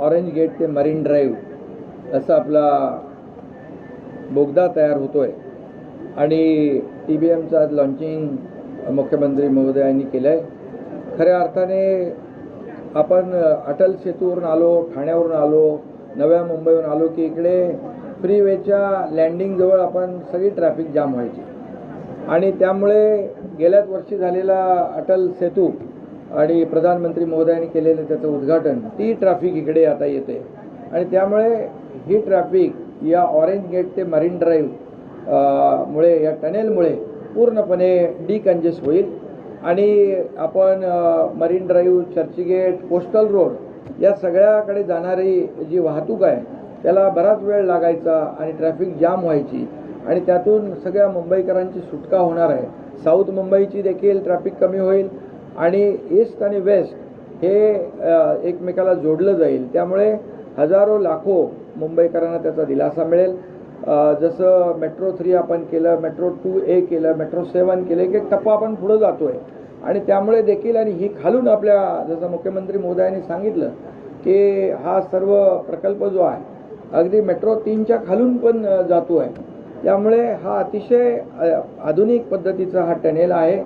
Orange gate ते marine drive असा आपला बोगदा तयार होतो आहे आणि टी बी एमचं आज लॉन्चिंग मुख्यमंत्री महोदयांनी केलं आहे खऱ्या अर्थाने आपण अटल सेतूवरून आलो ठाण्यावरून आलो नव्या मुंबईवरून आलो की इकडे फ्रीवेच्या लँडिंगजवळ आपण सगळी ट्रॅफिक जाम व्हायची. आणि त्यामुळे गेल्याच वर्षी झालेला अटल सेतू आणि प्रधानमंत्री महोदयांनी केलेलं त्याचं उद्घाटन ती ट्रॅफिक इकडे आता येते. आणि त्यामुळे ही ट्रॅफिक या ऑरेंज गेट ते मरीन ड्राईव्ह मुळे या टनेलमुळे पूर्णपणे डिकंजेस्ट होईल. आणि आपण marine drive Churchgate coastal road या सगळ्याकडे जाणारी जी वाहतूक आहे त्याला बराच वेळ लागायचा आणि ट्रॅफिक जाम व्हायची. आणि त्यातून सगळ्या मुंबईकरांची सुटका होणार आहे. साऊथ मुंबईची देखील ट्रॅफिक कमी होईल. आणि ईस्ट आणि वेस्ट हे एकमेकाला जोडलं जाईल. त्यामुळे हजारो लाखो मुंबईकरांना त्याचा दिलासा मिळेल. जसं मेट्रो थ्री आपण केलं मेट्रो टू ए केलं मेट्रो सेवन केलं एक एक टप्पा आपण पुढं जातो आहे आणि त्यामुळे देखील आणि ही खालून आपल्या जसं मुख्यमंत्री मोदयांनी सांगितलं की हा सर्व प्रकल्प जो आहे अगदी मेट्रो तीनच्या खालून पण जातो आहे त्यामुळे हा अतिशय आधुनिक पद्धतीचा हा टनेल आहे.